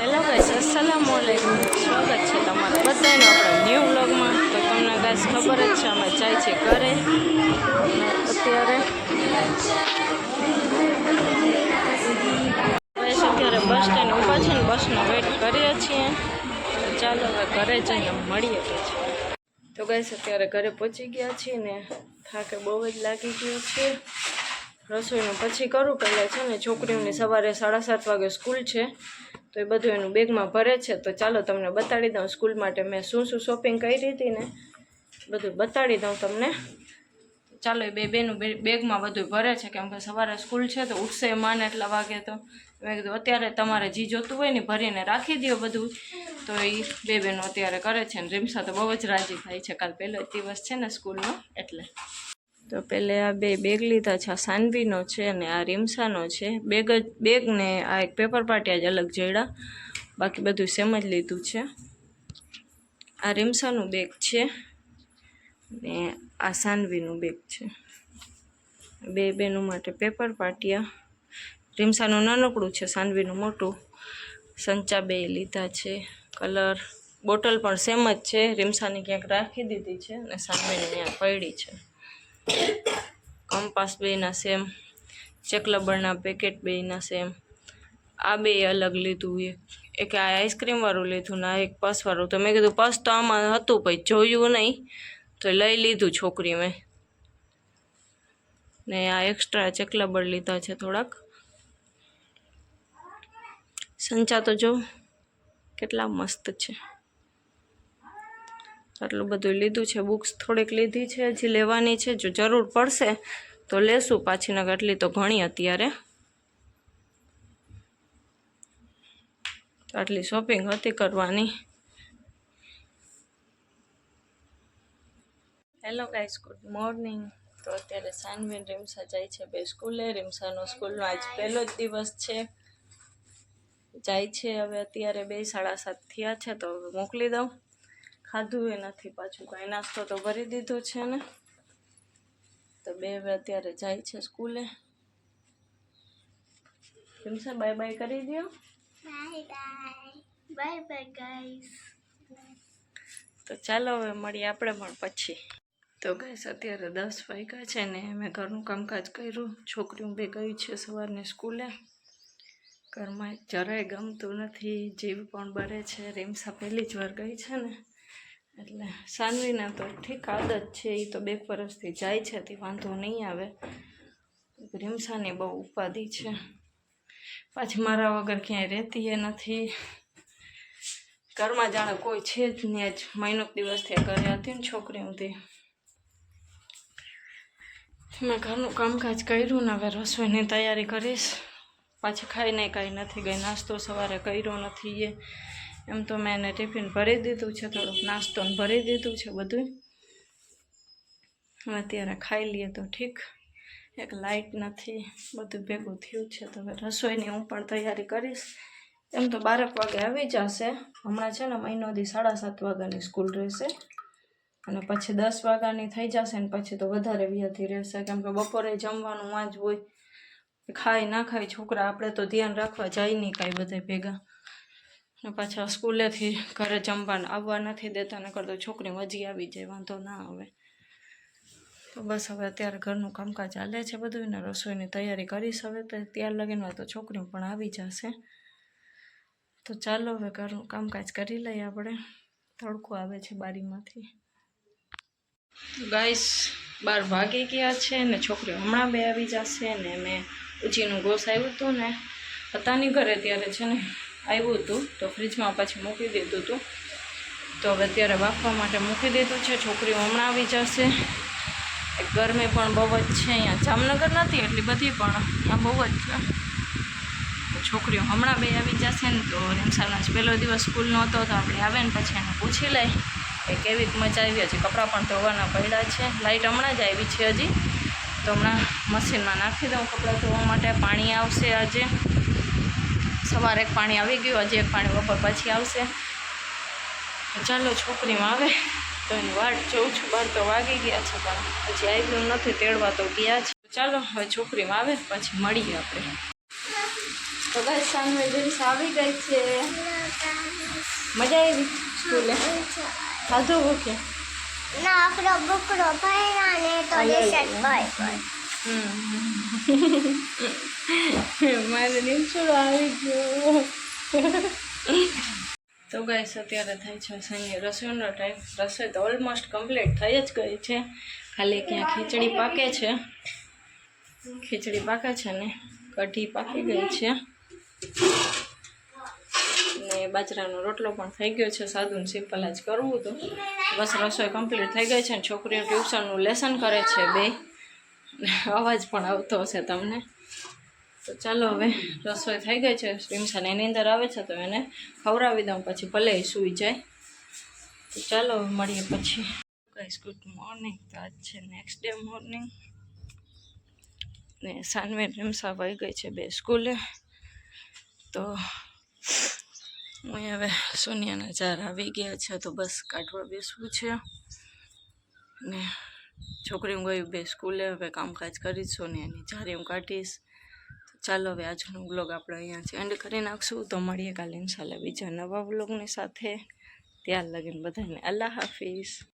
Hello guys અસલામ વાલેકુમ સ્વાગત છે તમારું બધાનું આપણા ન્યૂ વ્લોગમાં તો તમને ગાઈસ ખબર જ છે, અમે જાય છે ઘરે. અત્યારે ગાઈસ અત્યારે બસ સ્ટેન્ડ ઊભા છે ને બસનો વેઇટ કરીએ છીએ. ચાલો હવે ઘરે જઈને મળીએ પછી. તો ગાઈસ અત્યારે ઘરે પહોંચી ગયા છીએ ને થાકે બહુ જ લાગી ગયો છે. રસોઈનું પછી કરું, પહેલાં છે ને છોકરીઓની સવારે સાડા સાત વાગે સ્કૂલ છે. તો એ બધું એનું બેગમાં ભરે છે. તો ચાલો તમને બતાડી દઉં સ્કૂલ માટે મેં શું શું શોપિંગ કરી હતી ને બધું બતાડી દઉં તમને. ચાલો એ બે બેનું બેગમાં બધું ભરે છે કેમ કે સવારે સ્કૂલ છે તો ઉઠશે માને એટલા વાગે તો. મેં કીધું અત્યારે તમારે જી જોતું હોય ને ભરીને રાખી દો બધું. તો એ બે બેનું અત્યારે કરે છે ને રીમસા તો બહુ જ રાજી થાય છે. કાલ પહેલો દિવસ છે ને સ્કૂલનો, એટલે. તો પહેલે આ બે બેગ લીધા છે, આ સાનવીનો છે અને આ રીમસાનો છે. બેગ જ, બેગને આ એક પેપર પાટિયા જ અલગ જડ્યા. બાકી બધું સેમ જ લીધું છે. આ રીમસાનું બેગ છે ને આ સાનવીનું બેગ છે. બે બેનું માટે પેપર પાટિયા. રીમસાનું નાનકડું છે, સાનવીનું મોટું. સંચા બે લીધા છે. કલર બોટલ પણ સેમ જ છે. રીમસાની ક્યાંક રાખી દીધી છે અને સાનવીની ત્યાં પડી છે. કંપાસ બેના સેમ ચકલબરના પેકેટ બેયના સેમ. આ બે અલગ લીધું એ. એક આ આઈસ્ક્રીમવાળું લીધું ને એક પસવાળું તો મેં કીધું પસ તો આમાં હતું પછી જોયું નહીં. તો લઈ લીધું છોકરી મેં. ને આ એક્સ્ટ્રા ચકલાબળ લીધા છે થોડાક. સંચા તો જો, કેટલા મસ્ત છે. આટલું બધું લીધું છે. બુક્સ થોડીક લીધી છે. હજી લેવાની છે. જો જરૂર પડશે તો લેશું. પાછી નગર એટલી તો ઘણી અત્યારે. આટલી શોપિંગ હતી કરવાની. હેલો ગાઈસ ગુડ મોર્નિંગ તો અત્યારે સાનવીન રીમસા જાય છે બે સ્કૂલે. રીમસાનો સ્કૂલનો આજ પહેલો જ દિવસ છે. જાય છે હવે અત્યારે બે સાડા સાત થયા છે તો હવે મોકલી દઉં. ખાધું એ નથી પાછું કાંઈ. નાસ્તો તો ભરી દીધો છે ને. તો બે હવે અત્યારે જાય છે સ્કૂલે. રીમસા બાય બાય કરી દો. તો ચાલો હવે મળીએ આપણે પણ પછી. તો ગાઈસ અત્યારે દસ વાગ્યા છે ને મેં ઘરનું કામકાજ કર્યું. છોકરીઓ બે ગઈ છે સવારની સ્કૂલે. ઘરમાં જરાય ગમતું નથી. જીવ પણ બરે છે. રીમસા પહેલી જ વાર ગઈ છે ને. એટલે સાનવીના તો ઠીક આદત છે એ તો બે વર્ષથી જાય છે, તે વાંધો નહીં આવે. રીમસાની બહુ ઉપાધિ છે. પાછી મારા વગર ક્યાંય રહેતી એ નથી. ઘરમાં જાણે કોઈ છે જ નહીં જ મહિનો દિવસથી ઘરે હતી ને છોકરી હતી મેં ઘરનું કામકાજ કર્યું ને, હવે રસોઈની તૈયારી કરીશ. પાછી ખાઈને કાંઈ નથી ગઈ, નાસ્તો સવારે કર્યો નથી એ. એમ તો મેં એને ટિફિન ભરી દીધું છે, થોડુંક નાસ્તો ભરી દીધું છે બધું હવે અત્યારે ખાઈ લઈએ તો ઠીક. એક લાઇટ નથી, બધું ભેગું થયું છે તો હવે રસોઈની હું પણ તૈયારી કરીશ. એમ તો બારેક વાગે આવી જશે. હમણાં છે ને મહિનો દી સાડા સાત વાગ્યાની સ્કૂલ રહેશે. અને પછી દસ વાગ્યાની થઈ જશે ને પછી તો વધારે વ્યાધી રહેશે. કેમ કે બપોરે જમવાનું વાંચ હોય, ખાય ના ખાય છોકરા, આપણે તો ધ્યાન રાખવા જાય નહીં કાંઈ બધા ભેગા. ને પાછા સ્કૂલેથી ઘરે જમવાનું આવવા નથી દેતા ને કરતો છોકરી મજી આવી જાય, વાંધો ના આવે. તો બસ હવે અત્યારે ઘરનું કામકાજ ચાલે છે બધું, ને રસોઈની તૈયારી કરીશ હવે તો ત્યાર લગીનમાં તો છોકરીઓ પણ આવી જશે. તો ચાલો હવે ઘરનું કામકાજ કરી લઈએ આપણે. તડકો આવે છે બારીમાંથી. ગાઈસ, બાર વાગી ગયા છે ને છોકરીઓ હમણાં બે આવી જશે ને મેં ઉચીનું ગોસ આવ્યું હતું ને હતાની ઘરે ત્યારે છે ને આવ્યું હતું, તો ફ્રીજમાં પછી મૂકી દીધું હતું. તો હવે અત્યારે બાફવા માટે મૂકી દીધું છે. છોકરીઓ હમણાં આવી જશે. ગરમી પણ બહુ જ છે અહીંયા. જામનગર નથી એટલી બધી, પણ અહીંયા બહુ જ છે. છોકરીઓ હમણાં બે આવી જશે ને, તો રીમસાનો જ પહેલો દિવસ સ્કૂલનો હતો, તો આપણે આવે ને પછી એને પૂછી લઈ કે કેવી મજા આવી. હજી કપડાં પણ ધોવાના પડ્યા છે. લાઇટ હમણાં જ આવી છે હજી. તો હમણાં મશીનમાં નાખી દઉં કપડાં ધોવા માટે. પાણી આવશે આજે. સવારે એક પાણી આવી ગયું હજી એક પાણી બપોર પછી આવશે. ચાલો છોકરીમાં આવે. તો એની વાટ જોઉં છું બાર તો વાગી ગયા છે પણ હજી આવ્યું નથી તેડવા તો ગયા છે. ચાલો હવે છોકરીમાં આવે પછી મળીએ આપણે. તો બસ સાંજે આવી ગઈ છે. મજા આવી સ્કૂલે? ખાધું ઓકે? ના આપણો બકરો ભાઈ ને તો. લેસન ભાઈ મારે નીમચોડો આવી ગયો. તો ગાઈસ અત્યારે થાય છે સાંજે રસોઈનો ટાઈમ રસોઈ તો ઓલમોસ્ટ કમ્પ્લીટ થઈ જ ગઈ છે. ખાલી ક્યાં ખીચડી પાકે છે. ખીચડી પાકે છે ને કઢી પાકી ગઈ છે. ને બાજરાનો રોટલો પણ થઈ ગયો છે. સાદું સિમ્પલ જ કરવું હતું. બસ રસોઈ કમ્પ્લીટ થઈ ગઈ છે ને છોકરીઓ ટ્યુશનનું લેસન કરે છે બે. અવાજ પણ આવતો હશે તમને. તો ચાલો હવે રસોઈ થઈ ગઈ છે. સ્ટીમસન એની અંદર આવે છે તો એને ખવડાવી દઉં, પછી ભલે સૂઈ જાય. તો ચાલો મળીએ પછી. ગાઈસ ગુડ મોર્નિંગ તો આજ છે નેક્સ્ટ ડે મોર્નિંગ ને સાનવે રીમસા વહી ગઈ છે બે સ્કૂલે. તો હું હવે સોનિયાના ચાર આવી ગયા છે તો બસ કાઢવા બેસવું છે. ને છોકરી હું ગયું બે સ્કૂલે, હવે કામકાજ કરીશું ને એની જ્યારે હું કાઢીશ. તો ચાલો હવે આજનો બ્લોગ આપણે અહીંયાથી એન્ડ કરી નાખશું. તો મળીએ કાલે ઇન્શાલ્લાહ બીજા નવા બ્લોગની સાથે. ત્યાર લગીને બધાને. અલ્લાહ હાફિઝ.